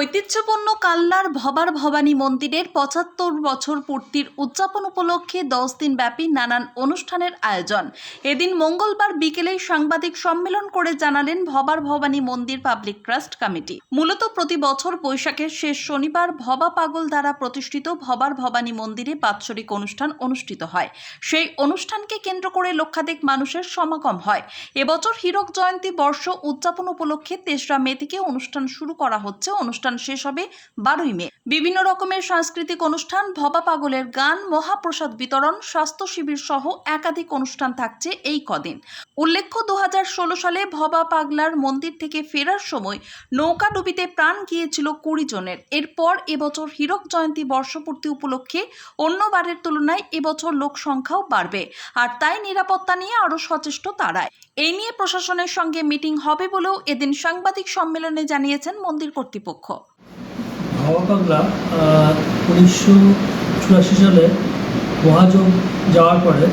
ঐতিহ্যপূর্ণ কাল্লার ভবার ভবানী মন্দিরের পঁচাত্তর বছর পূর্তির উদযাপন উপলক্ষে দশ দিন ব্যাপী নানান অনুষ্ঠানের আয়োজন। এদিন মঙ্গলবার বিকেলে সাংবাদিক সম্মেলন করে জানালেন ভবার ভবানী মন্দির পাবলিক ট্রাস্ট কমিটি। মূলত প্রতি বছর বৈশাখের শেষ শনিবার ভবা পাগল দ্বারা প্রতিষ্ঠিত ভবার ভবানী মন্দিরে বাৎসরিক অনুষ্ঠান অনুষ্ঠিত হয়। সেই অনুষ্ঠানকে কেন্দ্র করে লক্ষাধিক মানুষের সমাগম হয়। এবছর হীরক জয়ন্তী বর্ষ উদযাপন উপলক্ষে তেসরা মে থেকে অনুষ্ঠান শুরু করা হচ্ছে অনুষ্ঠান শেষ হবে বারোই মে। বিভিন্ন রকমের সাংস্কৃতিক অনুষ্ঠান, ভবা পাগলের গান, মহাপ্রসাদ বিতরণ, স্বাস্থ্য শিবির সহ একাধিক অনুষ্ঠান থাকছে এই কদিন। উল্লেখ্য দু হাজার ষোলো সালে ভবা পাগলার মন্দির থেকে ফেরার সময় নৌকাডুবিতে প্রাণ গিয়েছিল কুড়ি জনের। এরপর এবছর হীরক জয়ন্তী বর্ষপূর্তি উপলক্ষে অন্যবারের তুলনায় এবছর লোক সংখ্যাও বাড়বে। আর তাই নিরাপত্তা নিয়ে আরও সচেষ্ট তারায় এই নিয়ে প্রশাসনের সঙ্গে মিটিং হবে বলেও এদিন সাংবাদিক সম্মেলনে জানিয়েছেন মন্দির কর্তৃপক্ষ। হাওয়া উনিশশো চুরাশি সালে মহাযোগ যাওয়ার পরে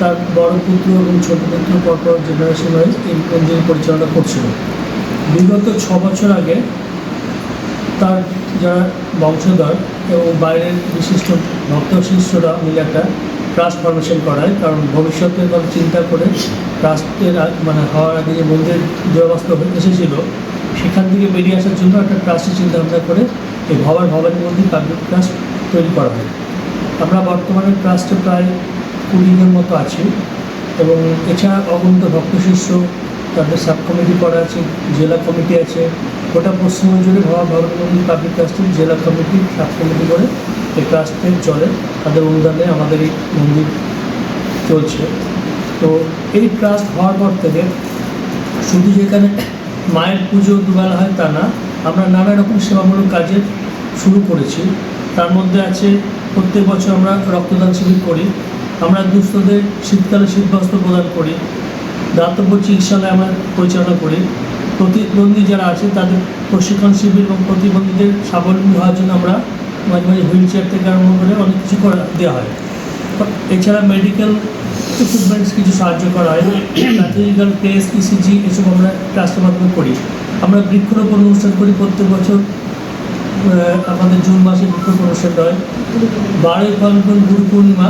তার বড় পুত্র এবং ছোট পুত্র পরপর জেনারেশন ওয়াইজ এই মন্দির পরিচালনা করছিল। বিগত ছ বছর আগে তার যারা বংশধর এবং বাইরের বিশিষ্ট ভক্ত, শিষ্যরা মিলে একটা ট্রাস্ট ফরমেশন করায়, কারণ ভবিষ্যতের কথা চিন্তা করে ট্রাস্টের মানে হওয়ার আগে যে মন্দিরের হয়ে এসেছিল, সেখান থেকে বেরিয়ে আসার জন্য একটা ট্রাস্টের চিন্তা ভাবনা করে এই ভবার ভবানী মন্দির পাবলিক ট্রাস্ট তৈরি করা হয়। আমরা বর্তমানে ট্রাস্টে প্রায় কুড়ি জন মতো আছি এবং এছাড়া অগণিত ভক্ত শিষ্য, তাদের সাব কমিটি করা আছে, জেলা কমিটি আছে, গোটা পশ্চিমবঙ্গ জুড়ে ভবা ভবানী মন্দির পাবলিক ট্রাস্টের জেলা কমিটি সাব কমিটি করে এই ট্রাস্টের চলে তাদের অনুদানে আমাদের এই মন্দির চলছে। তো এই ট্রাস্ট হওয়ার পর থেকে শুধু যেখানে মায়ের পুজো দুবেলা হয় তা না, আমরা নানা রকম সেবামূলক কাজে শুরু করেছি। তার মধ্যে আছে, প্রত্যেক বছর আমরা রক্তদান শিবির করি। আমরা দুস্থদের শীতকালে শীতবস্ত্র প্রদান করি। দাতব্য চিকিৎসালয় আমরা পরিচালনা করি। প্রতিবন্ধী যারা আছে, তাদের প্রশিক্ষণ শিবির এবং প্রতিবন্ধীদের স্বাবলম্বী হওয়ার জন্য আমরা মাঝে মাঝে হুইল চেয়ার থেকে আরম্ভ করে অনেক কিছু করা দেওয়া হয়। এছাড়া মেডিকেল ইকুইপমেন্টস কিছু সাহায্য করা হয়। প্যাথোলজিক্যাল টেস্ট ইসিজি এসব আমরা ট্রাস্টের মাধ্যমে করি। আমরা বৃক্ষরোপণ অনুষ্ঠান করি প্রত্যেক বছর। আমাদের জুন মাসে বৃক্ষরোপণ অনুষ্ঠান হয়। বারোই ফাল্গুন, গুরু পূর্ণিমা,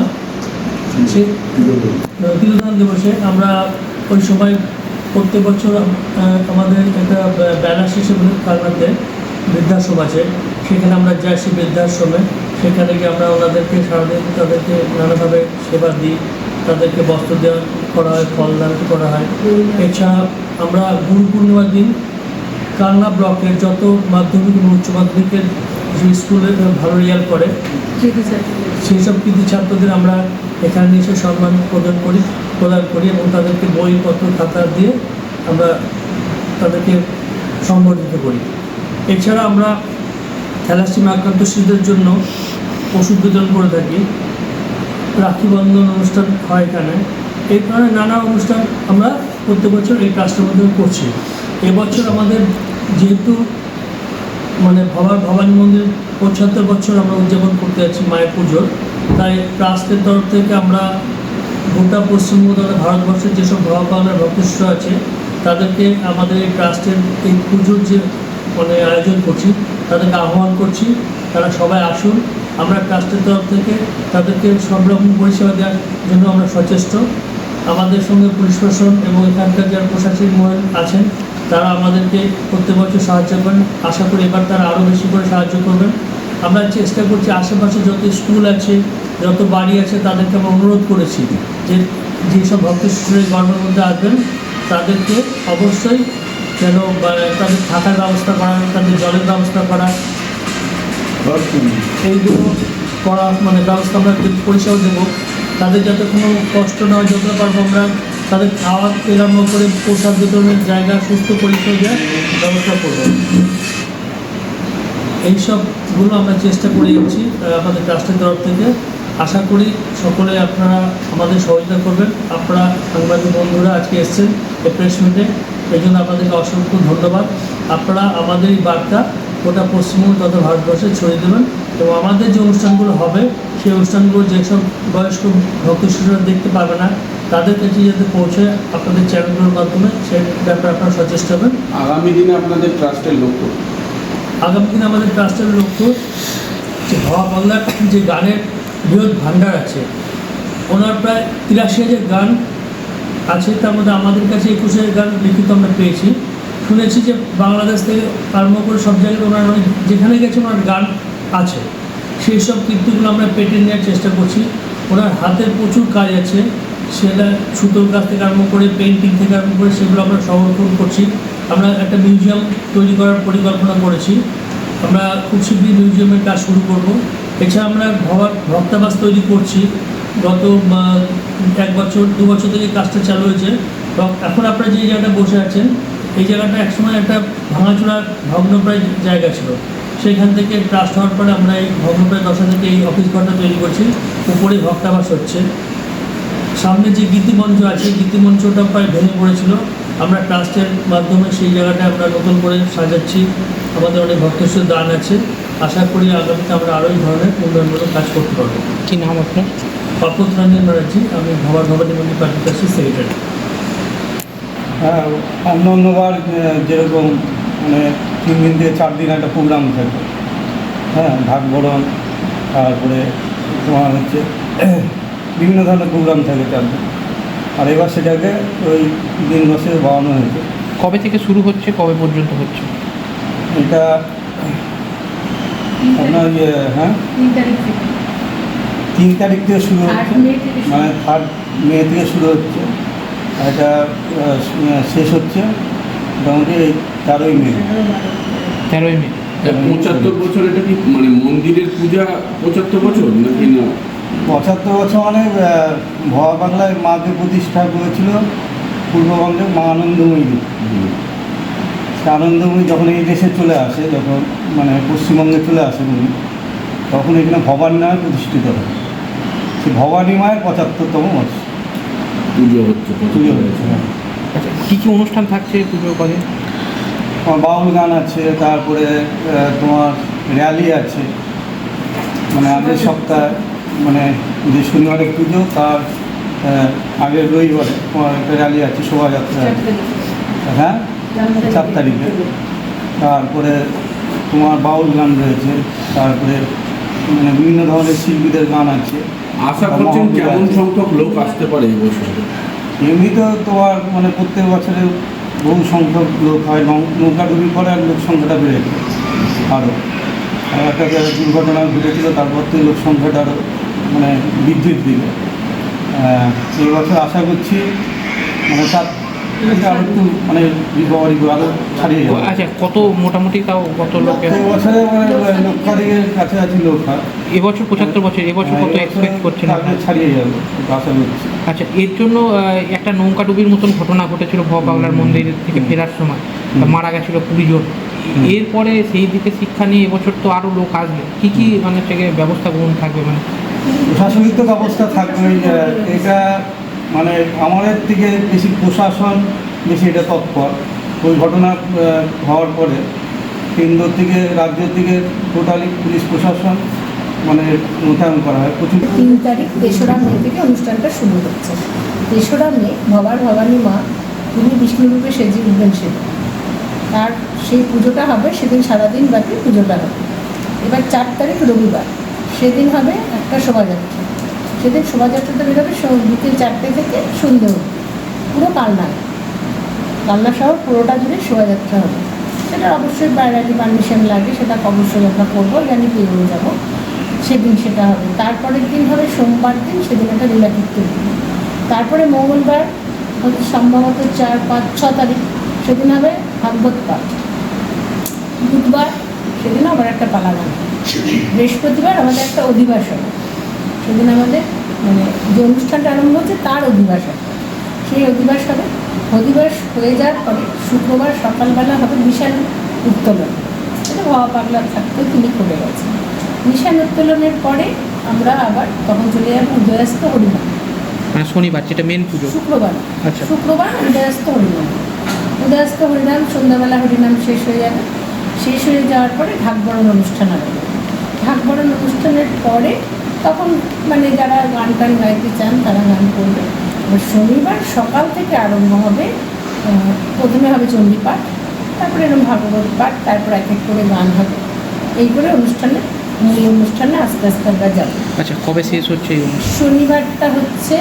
সে তিলোধান দিবসে আমরা ওই সময় প্রত্যেক বছর আমাদের একটা ব্যানার শেষে কালনাতে বৃদ্ধাশ্রম আছে। সেখানে আমরা যাই সেই বৃদ্ধাশ্রমে, সেখানে গিয়ে আমরা ওনাদেরকে সারাদিন তাদেরকে নানাভাবে সেবা দিই, তাদেরকে বস্ত্র দেওয়া করা হয়, ফল দান করা হয়। এছাড়া আমরা গুরু পূর্ণিমার দিন কান্না ব্লকের যত মাধ্যমিক এবং উচ্চ মাধ্যমিকের যে স্কুলে ভালো রেজাল্ট করে, সেই সব কৃতি ছাত্রদের আমরা এখানে এসে সম্মান প্রদান করি প্রদান করি এবং তাদেরকে বইপত্র, খাতা দিয়ে আমরা তাদেরকে সংগঠিত করি। এছাড়া আমরা থ্যালাসিমা আক্রান্ত শিশুদের জন্য ওষুধ বিতরণ করে থাকি। রাখি বন্ধন অনুষ্ঠান হয় এখানে। এই ধরনের নানা অনুষ্ঠান আমরা প্রত্যেক বছর এই ট্রাস্টের মাধ্যমে করছি। এবছর আমাদের যেহেতু মানে ভবা ভবানী মন্দির পঁচাত্তর বছর আমরা উদযাপন করতে যাচ্ছি মায়ের পুজোর, তাই ট্রাস্টের তরফ থেকে আমরা গোটা পশ্চিমবঙ্গ তথা ভারতবর্ষের যেসব ভবা বাংলার ভক্তশ্র আছে, তাদেরকে আমাদের এই ট্রাস্টের এই পুজোর যে মানে আয়োজন করছি তাদেরকে আহ্বান করছি, তারা সবাই আসুন, আমরা ট্রাস্টের তরফ থেকে তাদেরকে সব রকম পরিষেবা দেওয়ার জন্য আমরা সচেষ্ট। আমাদের সঙ্গে পুলিশ প্রশাসন এবং এখানকার যারা প্রশাসনিক মহল আছেন, তারা আমাদেরকে প্রত্যেক বছর সাহায্য করেন। আশা করি এবার তারা আরও বেশি করে সাহায্য করবেন। আমরা চেষ্টা করছি আশেপাশে যত স্কুল আছে, যত বাড়ি আছে, তাদেরকে আমরা অনুরোধ করেছি যে যেসব ভক্ত শিশুরের গর্বের মধ্যে আসবেন, তাদেরকে অবশ্যই যেন তাদের থাকার ব্যবস্থা করা, তাদের জলের ব্যবস্থা করা। এইগুলো করা মানে ব্যবস্থা আমরা পরিষেবা দেবো। তাদের যাতে কোনো কষ্ট না হয়, যতটা পারব আমরা তাদের খাওয়া আরম্ভ করে পোশাক বিতরণের জায়গা, সুস্থ পরিষেবা দেওয়ার ব্যবস্থা করব। এইসবগুলো আমরা চেষ্টা করে যাচ্ছি আমাদের ট্রাস্টের তরফ থেকে। আশা করি সকলে আপনারা আমাদের সহযোগিতা করবেন। আপনারা সাংবাদিক বন্ধুরা আজকে এসছেন এই প্রেস মিটে এই জন্য আপনাদেরকে অসংখ্য ধন্যবাদ। আপনারা আমাদের এই বার্তা গোটা পশ্চিমবঙ্গ তথা ভারতবর্ষে ছড়িয়ে দেবেন এবং আমাদের যে অনুষ্ঠানগুলো হবে সেই অনুষ্ঠানগুলো যেসব বয়স্ক ভক্ত শিশুরা দেখতে পাবে না তাদের কাছে যাতে পৌঁছে আপনাদের চ্যানেলগুলোর মাধ্যমে সেই ব্যাপারে আপনারা সচেষ্ট হবেন। আগামী দিনে আপনাদের ট্রাস্টের লক্ষ্য? আগামী দিনে আমাদের ট্রাস্টের লক্ষ্য যে ভাবা বাংলার যে গানের বৃহৎ ভাণ্ডার আছে ওনার প্রায় তিরাশি হাজার গান আছে, তার মধ্যে আমাদের কাছে একুশ হাজার গান লিখিত আমরা পেয়েছি। শুনেছি যে বাংলাদেশ থেকে আরম্ভ করে সব জায়গায় ওনার অনেক যেখানে গেছে ওনার গান আছে সেই সব কীর্তিগুলো আমরা পেটে নেওয়ার চেষ্টা করছি। ওনার হাতের প্রচুর কাজ আছে, সেটা সুতোর কাজ থেকে আরম্ভ করে পেন্টিং থেকে আরম্ভ করে সেগুলো আমরা সংরক্ষণ করছি। আমরা একটা মিউজিয়াম তৈরি করার পরিকল্পনা করেছি। আমরা খুব শীঘ্রই মিউজিয়ামের কাজ শুরু করব। এছাড়া আমরা ভক্তাবাস তৈরি করছি। গত এক বছর, দু বছর থেকে কাজটা চালু হয়েছে। এখন আপনারা যে জায়গাটা বসে আছেন, এই জায়গাটা একসময় একটা ভাঙাচোরা ভগ্নপ্রায় জায়গা ছিল। সেখান থেকে ট্রাস্ট হওয়ার পরে আমরা এই ভগ্নপ্রায় দশা থেকে এই অফিস ঘরটা তৈরি করছি। উপরে ভক্তাবাস হচ্ছে। সামনে যে গীতিমঞ্চ আছে গীতিমঞ্চটা প্রায় ভেঙে পড়েছিল। আমরা ট্রাস্টের মাধ্যমে সেই জায়গাটা আমরা নতুন করে সাজাচ্ছি। আমাদের অনেক ভক্তস্ব দান আছে। আশা করি আগামীতে আমরা আরও এই ধরনের উন্নয়নমূলক কাজ করতে পারব। কি নাম আপনার? পাপত রঞ্জন ব্যানার্জি আমি ভবা ভবানী মন্দির পার্টি ট্রাস্টের সেক্রেটারি হ্যাঁ অন্য অন্যবার যেরকম মানে তিন দিন থেকে চার দিন একটা প্রোগ্রাম থাকে। হ্যাঁ ঢাক বরণ তারপরে তোমার হচ্ছে বিভিন্ন ধরনের প্রোগ্রাম থাকে চার দিন। আর এবার সেটাকে ওই দিন বসে বাড়ানো হয়েছে। কবে থেকে শুরু হচ্ছে কবে পর্যন্ত হচ্ছে? এটা আপনার ইয়ে হ্যাঁ? তিন তারিখ থেকে শুরু হচ্ছে। মানে থার্ড মে থেকে শুরু হচ্ছে। এটা শেষ হচ্ছে। মোটামুটি এই তেরোই মে। তেরোই মে। পঁচাত্তর বছর এটা কি মানে মন্দিরের পূজা পঁচাত্তর বছর নাকি না? পঁচাত্তর বছর মানে ভবা বাংলায় মাকে প্রতিষ্ঠা করেছিল পূর্ববঙ্গে মা আনন্দময়ী। আনন্দময়ী যখন এই দেশে চলে আসে যখন মানে পশ্চিমবঙ্গে চলে আসে উনি তখন এখানে ভবানী নামে প্রতিষ্ঠিত হয়। ভবানী মায়ের পঁচাত্তরতম বর্ষ পুজো হচ্ছে পুজো হয়েছে হ্যাঁ। আচ্ছা কী কী অনুষ্ঠান থাকছে পুজো করে? তোমার বাউল গান আছে তারপরে তোমার র্যালি আছে। মানে আগের সপ্তাহে মানে যে শনিবারে পুজো তার আগের রবিবারে তোমার একটা র্যালি আছে শোভাযাত্রা আছে। হ্যাঁ? চার তারিখে। তারপরে তোমার বাউল গান রয়েছে তারপরে মানে বিভিন্ন ধরনের শিল্পীদের গান আছে। আশা করছেন কেমন সংখ্যক লোক আসতে পারে এই বছর? তো তোমার মানে প্রত্যেক বছরে বহু সংখ্যক লোক হয় নৌকা ডুবির পরে আর লোক সংখ্যাটা বেড়ে যায়। আরও। আর একটা দুর্ঘটনা ঘটেছিল, তারপর থেকে লোক সংখ্যাটা আরও মানে বৃদ্ধির দিকে। এই বছর আশা করছি মানে তার একটু মানে ছাড়িয়ে যাবে। আচ্ছা কত মোটামুটি তাও কত লোকের? এই বছরে মানে লক্ষাধিকের কাছাকাছি লোক এবছর পঁচাত্তর বছর এবছর কত হ্যাঁ, এক্সপেক্ট করছেন ছাড়িয়ে যাবে আশা করছি আচ্ছা এর জন্য একটা নৌকা ডুবির মতন ঘটনা ঘটেছিল ভব বাংলার মন্দির থেকে ফেরার সময়। মারা গেছিল কুড়ি জন। এরপরে সেই দিকে শিক্ষা নিয়ে এবছর তো আরও লোক আসবে। কী কী মানে থেকে ব্যবস্থা গ্রহণ থাকবে মানে? প্রশাসনিক ব্যবস্থা থাকবে এটা মানে আমাদের থেকে বেশি প্রশাসন, বেশি এটা তৎপর। ওই ঘটনা হওয়ার পরে কেন্দ্র থেকে রাজ্য থেকে টোটালি পুলিশ প্রশাসন মানে মোতায়েন করা হয়। প্রচুর তিন তারিখ তেসরা মে থেকে অনুষ্ঠানটা শুরু হচ্ছে। তেসরা মে ভবার ভবানী মা তিনি বিষ্ণুরূপে সেজে উঠবেন সেদিন। তার সেই পুজোটা হবে সেদিন সারাদিন ব্যাপী পুজোটা হবে এবার চার তারিখ রবিবার। সেদিন হবে একটা শোভাযাত্রা। সেদিন শোভাযাত্রাটা বেরোবে বিকেল চারটে থেকে সন্ধে অবধি। পুরো কালনায় কালনা শহর পুরোটা জুড়ে শোভাযাত্রা হবে। সেটা অবশ্যই বাইরে পারমিশন লাগে সেটা অবশ্যই আমরা করব জানি পেয়ে যাব। সেদিন সেটা হবে। তারপরের দিন হবে সোমবার দিন সেদিন একটা লীলাকীর্তন দিন তারপরে মঙ্গলবার হচ্ছে সম্ভবত চার পাঁচ ছ তারিখ সেদিন হবে ভাগবত পাঠ। বুধবার সেদিন আবার একটা পালা গান বৃহস্পতিবার আমাদের একটা অধিবাসন। সেদিন আমাদের মানে যে অনুষ্ঠানটা আরম্ভ হচ্ছে তার অধিবাসন সেই অধিবাস হবে। অধিবাস হয়ে যাওয়ার পরে শুক্রবার সকালবেলা হবে বিশাল উত্তোলন। এটা ভাবা পাগলা থাকতেও তিনি করে গেছেন নিশান উত্তোলনের পরে আমরা আবার তখন চলে যাব উদয়াস্ত হরিনাম। মানে শনিবার যেটা মেন পুজো। শুক্রবার। আচ্ছা। শুক্রবার উদয়াস্ত হরিনাম। উদয়াস্ত হরিনাম সন্ধ্যাবেলা হরিনাম শেষ হয়ে যাবে। শেষ হয়ে যাওয়ার পরে ঢাকবরণ অনুষ্ঠান হবে ঢাকবরণ অনুষ্ঠানের পরে তখন মানে যারা গান টান গাইতে চান তারা গান করবে। এবার শনিবার সকাল থেকে আরম্ভ হবে প্রথমে হবে চণ্ডীপাঠ তারপরে এরকম ভাগবত পাঠ তারপর এক এক করে গান হবে। এই করে অনুষ্ঠানে মূল অনুষ্ঠানে আস্তে আস্তে আমরা যাব। আচ্ছা কবে শেষ হচ্ছে শনিবারটা হচ্ছে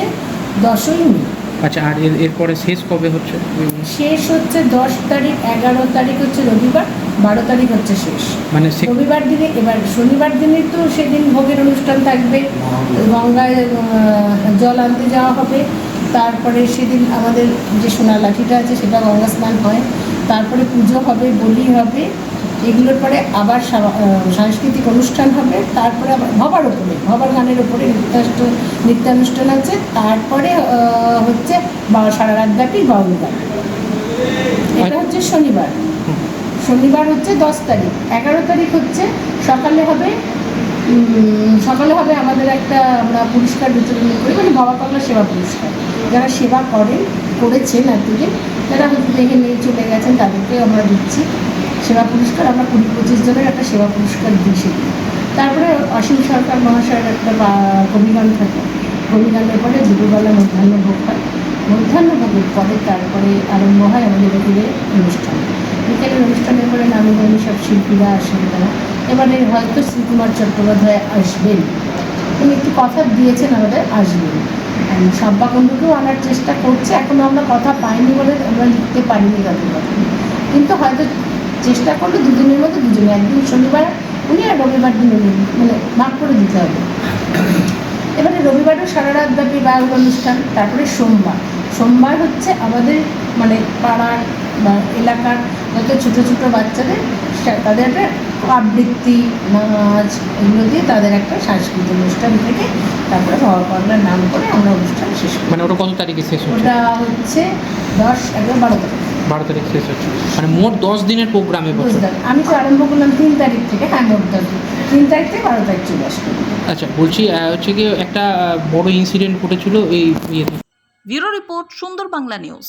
দশই মে আচ্ছা আর এর এরপরে শেষ কবে হচ্ছে? শেষ হচ্ছে দশ তারিখ এগারো তারিখ হচ্ছে রবিবার বারো তারিখ হচ্ছে শেষ। মানে রবিবার দিনে এবার শনিবার দিনে তো সেদিন ভোগের অনুষ্ঠান থাকবে। গঙ্গায় জল আনতে যাওয়া হবে। তারপরে সেদিন আমাদের যে সোনা লাঠিটা আছে সেটা গঙ্গা স্নান হয়। তারপরে পুজো হবে বলি হবে। এগুলোর পরে আবার সাংস্কৃতিক অনুষ্ঠান হবে, তারপরে আবার ভবার ওপরে ভবার গানের ওপরে নৃত্যাষ্ট, নৃত্যানুষ্ঠান আছে, তারপরে হচ্ছে সারা রাত ব্যাপী বাউল গান। এটা হচ্ছে শনিবার। শনিবার হচ্ছে দশ তারিখ। এগারো তারিখ হচ্ছে সকালে হবে সকালে হবে আমাদের একটা আমরা পুরস্কার বিতরণ করি মানে বাবা পাগলা সেবা পুরস্কার। যারা সেবা করেন, করেছেন এতদিন যারা দেখে নিয়ে চলে গেছেন তাদেরকে আমরা দিচ্ছি। সেবা পুরস্কার, আমরা কুড়ি পঁচিশ জনের একটা সেবা পুরস্কার দিই তারপরে অসীম সরকার মহাশয়ের একটা কবিগান থাকে। কবিগানের পরে দুপুরবেলা মধ্যাহ্ন ভোগ হয়। মধ্যাহ্ন ভোগের পরে তারপরে আরম্ভ হয় আমাদের এখানে অনুষ্ঠান। বিকেলের অনুষ্ঠানের পরে নামি সব শিল্পীরা আসেন তারা। এবারে হয়তো শ্রীকুমার চট্টোপাধ্যায় আসবেন। উনি একটু কথা দিয়েছেন আমাদের, আসবেন। সাব্বাকুণ্ডকেও আনার চেষ্টা করছে। এখনও আমরা কথা পাইনি বলে আমরা লিখতে পারিনি তাদের কথা। কিন্তু হয়তো চেষ্টা করলে দুদিনের মধ্যে দুজনে একদিন শনিবার উনি আর রবিবার দিন উনি মানে ভাগ করে দিতে হবে। এবারে রবিবারও সারা রাত ব্যাপী বাউল অনুষ্ঠান তারপরে সোমবার। সোমবার হচ্ছে আমাদের মানে পাড়ার বা এলাকার যত ছোটো ছোটো বাচ্চাদের তাদের একটা আবৃত্তি নাচ এগুলো দিয়ে তাদের একটা সাংস্কৃতিক অনুষ্ঠান থেকে তারপরে পাগলার নাম করে আমরা অনুষ্ঠান শেষ করি। মানে ওটা কত তারিখে শেষ ওটা হচ্ছে দশ এগারো বারো তারিখ। বারো তারিখ শেষ হচ্ছে। মানে মোট দশ দিনের প্রোগ্রাম এবছর আমি তো আরম্ভ করলাম তিন তারিখ থেকে হ্যাঁ মোট দশ তিন তারিখ থেকে বারো তারিখ চলে আসবে। আচ্ছা বলছি আহ, হচ্ছে কি একটা বড় ইনসিডেন্ট ঘটেছিল এই ইয়েতে। ব্যুরো রিপোর্ট সুন্দর বাংলা নিউজ।